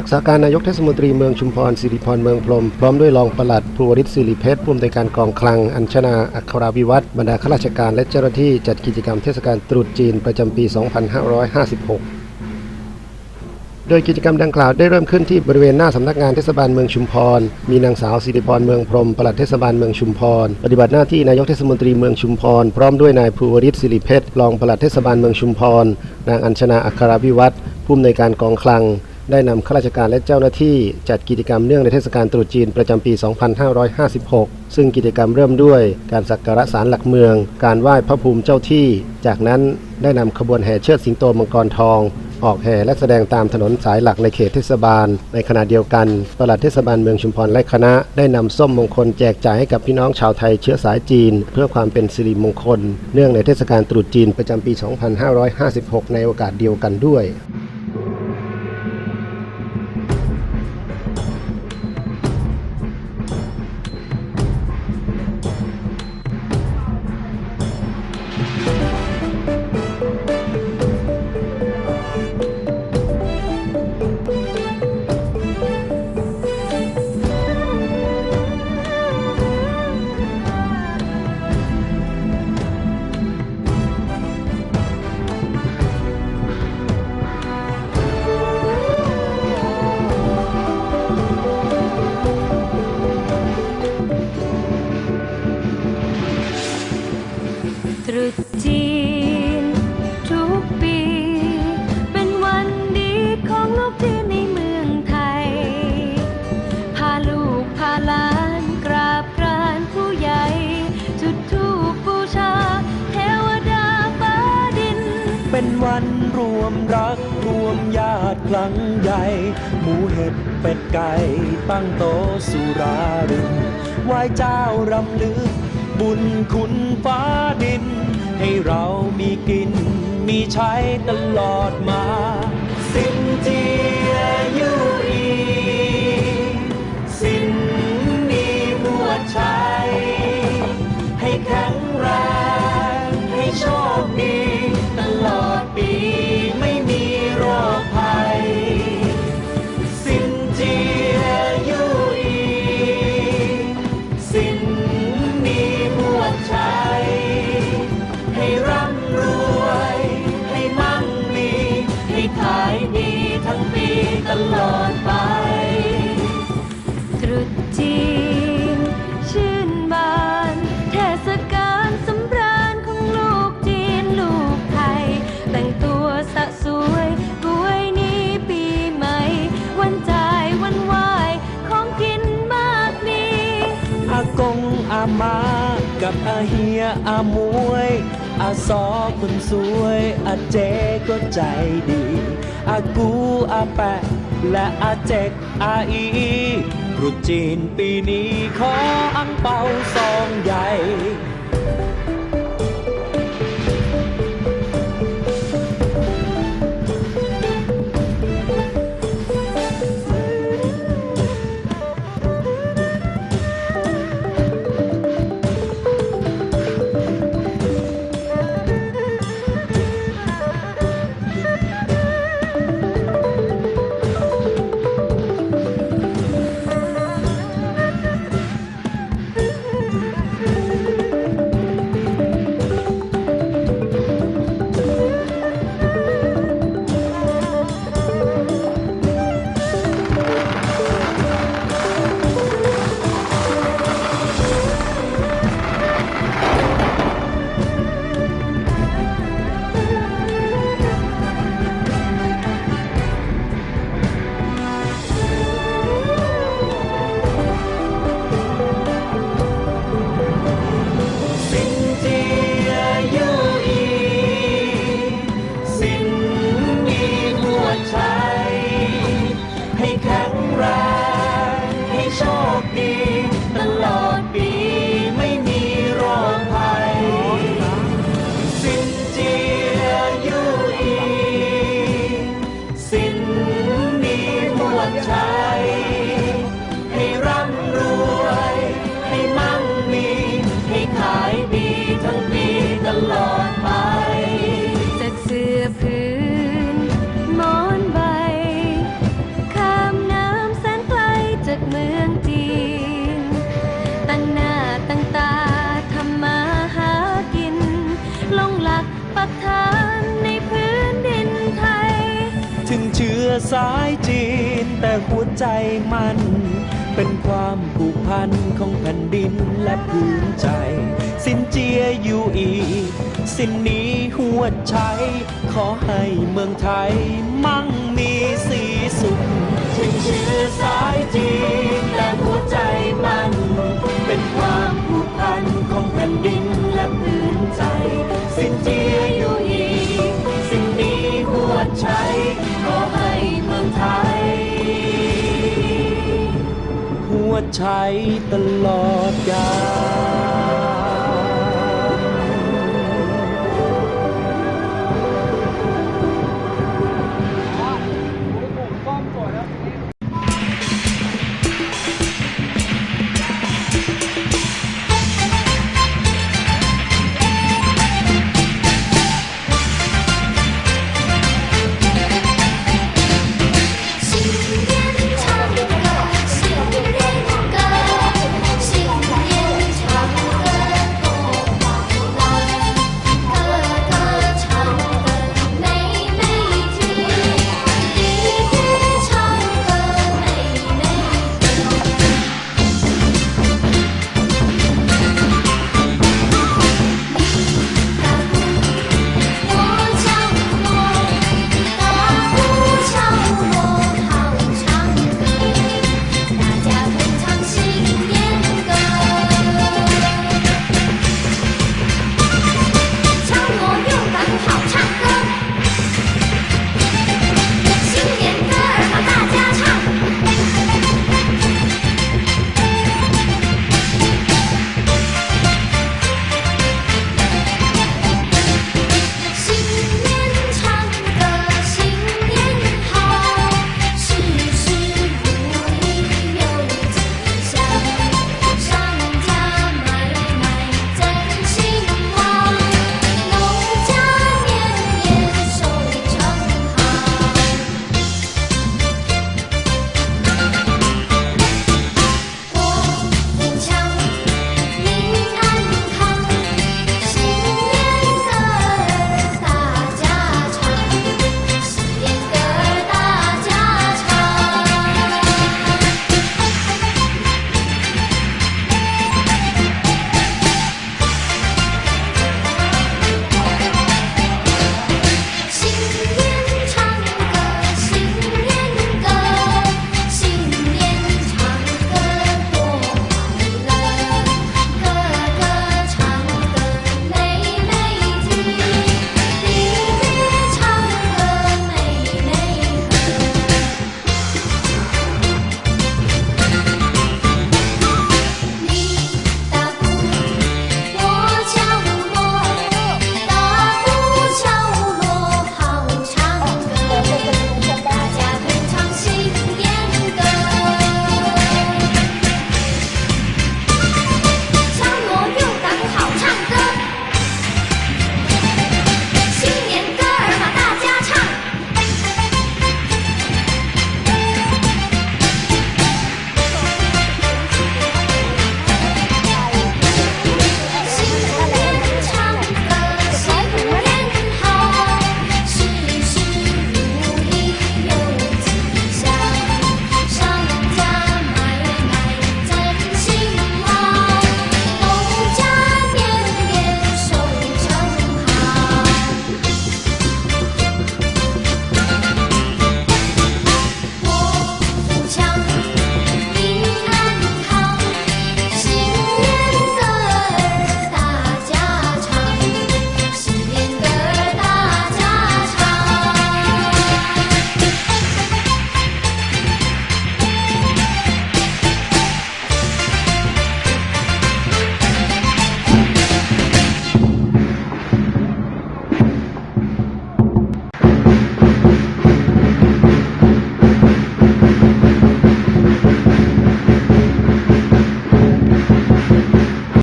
รักษาการนายกเทศมนตรีเมืองชุมพรสิริพรเมืองพรมพร้อมด้วยรองปลัดภูวริศสิริเพชรผู้อำนวยการกองคลัง อัญชนาอัคราวิวัฒน์บรรดาข้าราชการและเจ้าหน้าที่จัดกิจกรรมเทศกาลตรุษจีนประจำปี 2556โดยกิจกรรมดังกล่าวได้เริ่มขึ้นที่บริเวณหน้าสำนักงานเทศบาลเมืองชุมพร มีนางสาวสิริพรเมืองพรมปลัดเทศบาลเมืองชุมพร ปฏิบัติหน้าที่นายกเทศมนตรีเมืองชุมพร พร้อมด้วยนายภูวริศสิริเพชรรองปลัดเทศบาลเมืองชุมพร นางอัญชนาอัคราวิวัฒน์ผู้อำนวยการกองคลัง ได้นำข้าราชการและเจ้าหน้าที่จัดกิจกรรมเนื่องในเทศกาลตรุษจีนประจำปี 2556 ซึ่งกิจกรรมเริ่มด้วยการสักการะศาลหลักเมือง การไหว้พระภูมิเจ้าที่ จากนั้นได้นำขบวนแห่เชิดสิงโตมังกรทองออกแห่และแสดงตามถนนสายหลักในเขตเทศบาล ในขณะเดียวกันปลัดเทศบาลเมืองชุมพรและคณะ ได้นำส้มมงคลแจกจ่ายให้กับพี่น้องชาวไทยเชื้อสายจีน เพื่อความเป็นสิริมงคล เนื่องในเทศกาลตรุษจีนประจำปี 2556 ในโอกาสเดียวกันด้วย เป็นวันรวมรักรวมญาติครั้งใหญ่ หมูเห็ดเป็ดไก่ตั้งโต๊ะสุรารินไหว้เจ้ารำลึก บุญคุณฟ้าดิน ให้เรามีกิน มีใช้ตลอดมา สินเจียยูอีสินมีบวชชัยให้แข็งแรงให้โชคดี มีทั้งปีตลอดไป ตรุษจีนชื่นบาน เทศกาลสำราญของลูกจีนลูกไทย แต่งตัวสะสวยกวยนี้ปีใหม่ วันจ่ายวันไหวของกินมากมีอากงอามากับอาเฮียอามวยอาซอคนสวยอาเจก็ใจดี อากูอาแปะ และอาเจกอาอีรุษจีนปีนี้ขออังเปา อสายจีน แต่หัวใจมัน เป็นความผูกพันของแผ่นดินและพื้นใจ สินเจียอยู่อีก สินนี้หัวใจขอให้เมืองไทยมั่งมีสีสุขถึงเชื้อสาย ใช้ตลอดกาล